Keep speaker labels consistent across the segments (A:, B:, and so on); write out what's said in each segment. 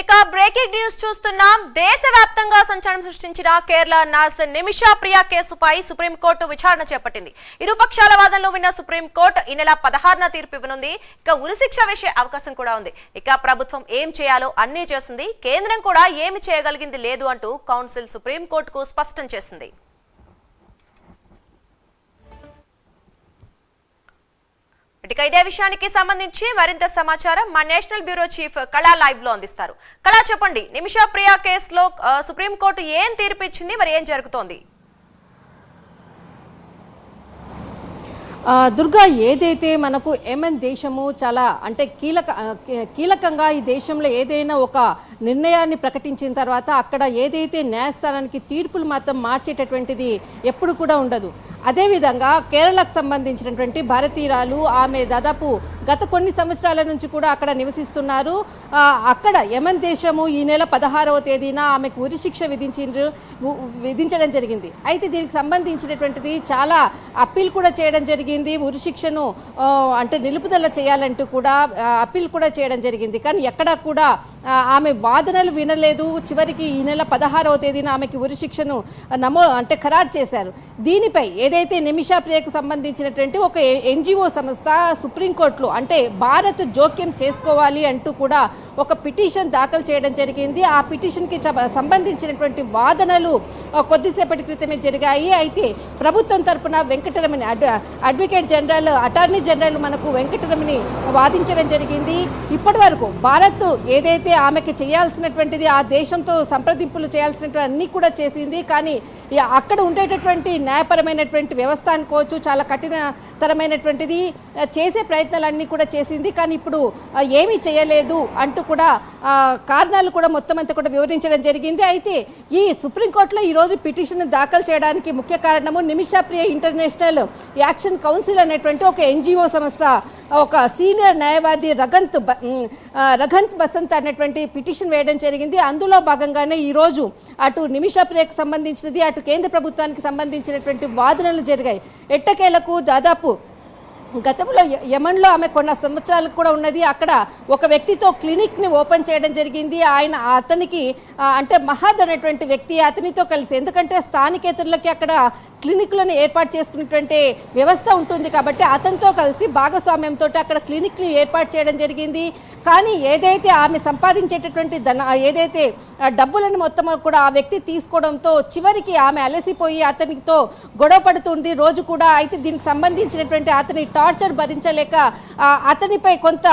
A: ఇక breaking news చూస్తున్నాం. దేశవ్యాప్తంగా సంచలనం సృష్టించిన కేరళ నర్స్ నిమిషా ప్రియా కేసుపై సుప్రీంకోర్టు విచారణ చేపట్టింది. ఇరుపక్షాల వాదనలు విన్న సుప్రీంకోర్టు ఈ నెల పదహారున తీర్పు ఇవ్వనుంది. ఇక ఉరిశిక్ష వేసే అవకాశం కూడా ఉంది. ఇక ప్రభుత్వం ఏం చేయాలో అన్నీ చేస్తుంది కేంద్రం కూడా ఏమి చేయగలిగింది లేదు అంటూ కౌన్సిల్ సుప్రీంకోర్టుకు స్పష్టం చేసింది. ఇక ఇదే విషయానికి సంబంధించి మరింత సమాచారం మా నేషనల్ బ్యూరో చీఫ్ కళా లైవ్లో అందిస్తారు. కళా చెప్పండి. నిమిషా ప్రియా కేసులో సుప్రీంకోర్టు ఏం తీర్పు ఇచ్చింది? మరి ఏం జరుగుతోంది?
B: దుర్గా ఏదైతే మనకు ఎంఎన్ దేశము చాలా అంటే కీలక కీలకంగా ఈ దేశంలో ఏదైనా ఒక నిర్ణయాన్ని ప్రకటించిన తర్వాత అక్కడ ఏదైతే న్యాయస్థానానికి తీర్పులు మాత్రం మార్చేటటువంటిది ఎప్పుడు కూడా ఉండదు. అదేవిధంగా కేరళకు సంబంధించినటువంటి భారతీయురాలు ఆమె దాదాపు గత కొన్ని సంవత్సరాల నుంచి కూడా అక్కడ నివసిస్తున్నారు. అక్కడ యమన్ దేశము ఈ నెల పదహారవ తేదీన ఆమెకు ఉరిశిక్ష విధించిండ్రు వు- విధించడం జరిగింది. అయితే దీనికి సంబంధించినటువంటిది చాలా అప్పీల్ కూడా చేయడం జరిగింది. ఉరిశిక్షను అంటే నిలుపుదల చేయాలంటూ కూడా అప్పీల్ కూడా చేయడం జరిగింది. కానీ ఎక్కడా కూడా ఆమె వాదనలు వినలేదు. చివరికి ఈ నెల పదహారవ తేదీన ఆమెకి ఉరిశిక్షను నమో అంటే ఖరారు చేశారు. దీనిపై ఏదైతే నిమిషా ప్రియకు సంబంధించినటువంటి ఒక ఎన్జిఓ సంస్థ సుప్రీంకోర్టులో అంటే భారత్ జోక్యం చేసుకోవాలి అంటూ కూడా ఒక పిటిషన్ దాఖలు చేయడం జరిగింది. ఆ పిటిషన్కి సంబంధించినటువంటి వాదనలు కొద్దిసేపటి క్రితమే జరిగాయి. అయితే ప్రభుత్వం తరపున Venkataramani advocate general attorney general మనకు వెంకటరమణి వాదించడం జరిగింది. ఇప్పటి వరకు భారత్ ఏదైతే ఆమెకి చేయాల్సినటువంటిది ఆ దేశంతో సంప్రదింపులు చేయాల్సినటువంటి అన్ని కూడా చేసింది. కానీ అక్కడ ఉండేటటువంటి న్యాయపరమైనటువంటి వ్యవస్థ అనుకోవచ్చు చాలా కఠినతరమైనటువంటిది చేసే ప్రయత్నాలన్నీ కూడా చేసింది. కానీ ఇప్పుడు ఏమీ చేయలేదు అంటూ కూడా కారణాలు కూడా మొత్తం అంతా కూడా వివరించడం జరిగింది. అయితే ఈ సుప్రీంకోర్టులో ఈరోజు పిటిషన్ దాఖలు చేయడానికి ముఖ్య కారణము Nimisha Priya international action council అనేటువంటి ఒక ఎన్జిఓ సంస్థ ఒక సీనియర్ న్యాయవాది రగంత్ రఘంత్ బసంత్ అనేటువంటి పిటిషన్ వేయడం జరిగింది. అందులో భాగంగానే ఈరోజు అటు నిమిష ప్రియకు సంబంధించినది అటు కేంద్ర ప్రభుత్వానికి సంబంధించినటువంటి వాదనలు జరిగాయి. ఎట్టకేలకు దాదాపు గతంలో యమన్లో ఆమె కొన్ని సంవత్సరాలకు కూడా ఉన్నది. అక్కడ ఒక వ్యక్తితో క్లినిక్ని ఓపెన్ చేయడం జరిగింది. ఆయన అతనికి అంటే మహద్ అనేటువంటి వ్యక్తి అతనితో కలిసి ఎందుకంటే స్థానికేతరులకి అక్కడ క్లినిక్లను ఏర్పాటు చేసుకునేటువంటి వ్యవస్థ ఉంటుంది కాబట్టి అతనితో కలిసి భాగస్వామ్యంతో అక్కడ క్లినిక్ని ఏర్పాటు చేయడం జరిగింది. కానీ ఏదైతే ఆమె సంపాదించేటటువంటి ధన ఏదైతే డబ్బులను మొత్తం కూడా ఆ వ్యక్తి తీసుకోవడంతో చివరికి ఆమె అలసిపోయి అతనితో గొడవ పడుతుంది. రోజు కూడా అయితే దీనికి సంబంధించినటువంటి అతని టార్చర్ భరించలేక అతనిపై కొంత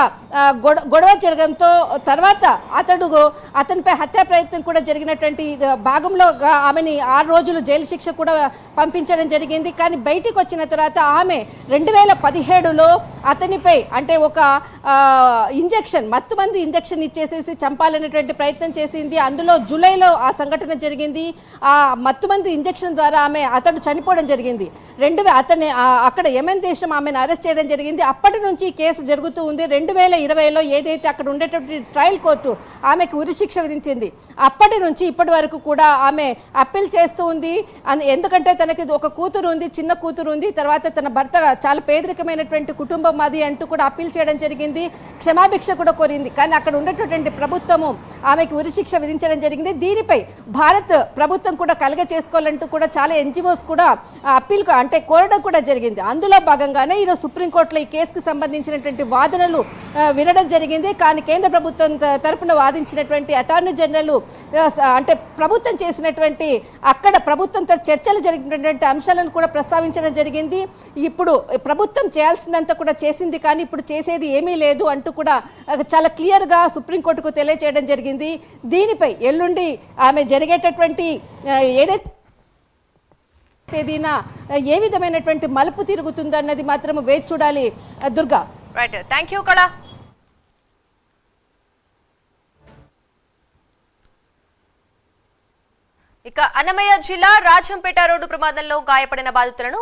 B: గొడవ జరగడంతో తర్వాత అతడు అతనిపై హత్యా ప్రయత్నం కూడా జరిగినటువంటి భాగంలో ఆమెని ఆరు రోజులు జైలు శిక్ష కూడా పంపించడం జరిగింది. కానీ బయటికి వచ్చిన తర్వాత ఆమె రెండు వేల పదిహేడులో అతనిపై అంటే ఒక ఇంజెక్షన్ మత్తు మంది ఇంజెక్షన్ ఇచ్చేసేసి చంపాలనేటువంటి ప్రయత్నం చేసింది. అందులో జూలైలో ఆ సంఘటన జరిగింది. ఆ మత్తు మంది ఇంజెక్షన్ ద్వారా ఆమె అతడు చనిపోవడం జరిగింది. రెండు అతని అక్కడ యమెన్ దేశం ఆమెను అరెస్ట్ చేయడం జరిగింది. అప్పటి నుంచి కేసు జరుగుతూ ఉంది. రెండు వేల ఇరవైలో ఏదైతే అక్కడ ఉండేటువంటి ట్రయల్ కోర్టు ఆమెకు ఉరిశిక్ష విధించింది. అప్పటి నుంచి ఇప్పటి వరకు కూడా ఆమె అప్పీల్ చేస్తూ ఉంది. ఎందుకంటే తనకి ఒక కూతురు ఉంది చిన్న కూతురు ఉంది. తర్వాత తన భర్త చాలా పేదరికమైనటువంటి కుటుంబం అది అంటూ కూడా అప్పీల్ చేయడం జరిగింది. క్షమాభిక్ష కూడా కోరింది. కానీ అక్కడ ఉండేటటువంటి ప్రభుత్వము ఆమెకి ఉరిశిక్ష విధించడం జరిగింది. దీనిపై భారత్ ప్రభుత్వం కూడా కలగ చేసుకోవాలంటూ కూడా చాలా ఎన్జిఓస్ కూడా అప్పీల్ అంటే కోరడం కూడా జరిగింది. అందులో భాగంగానే ఈరోజు సుప్రీంకోర్టులో ఈ కేసుకు సంబంధించినటువంటి వాదనలు వినడం జరిగింది. కానీ కేంద్ర ప్రభుత్వం తరపున వాదించినటువంటి అటార్నీ జనరల్ అంటే ప్రభుత్వం చేసినటువంటి అక్కడ ప్రభుత్వంతో చర్చలు జరిగినటువంటి అంశాలను కూడా ప్రస్తావించడం జరిగింది. ఇప్పుడు ప్రభుత్వం చేయాల్సిందంతా కూడా చేసింది కానీ ఇప్పుడు చేసేది ఏమీ లేదు అంటూ కూడా చాలా క్లియర్గా సుప్రీంకోర్టుకు తెలియజేయడం జరిగింది. దీనిపై ఎల్లుండి ఆమె జరిగేటటువంటి ఏదైతే తేదీన ఏ విధమైనటువంటి మలుపు తిరుగుతుందన్నది మాత్రం వేచి చూడాలి. దుర్గా.
A: రైట్ థ్యాంక్ యూ కళా ఇక అన్నమయ్య జిల్లా రాజంపేట రోడ్డు ప్రమాదంలో గాయపడిన బాధితులను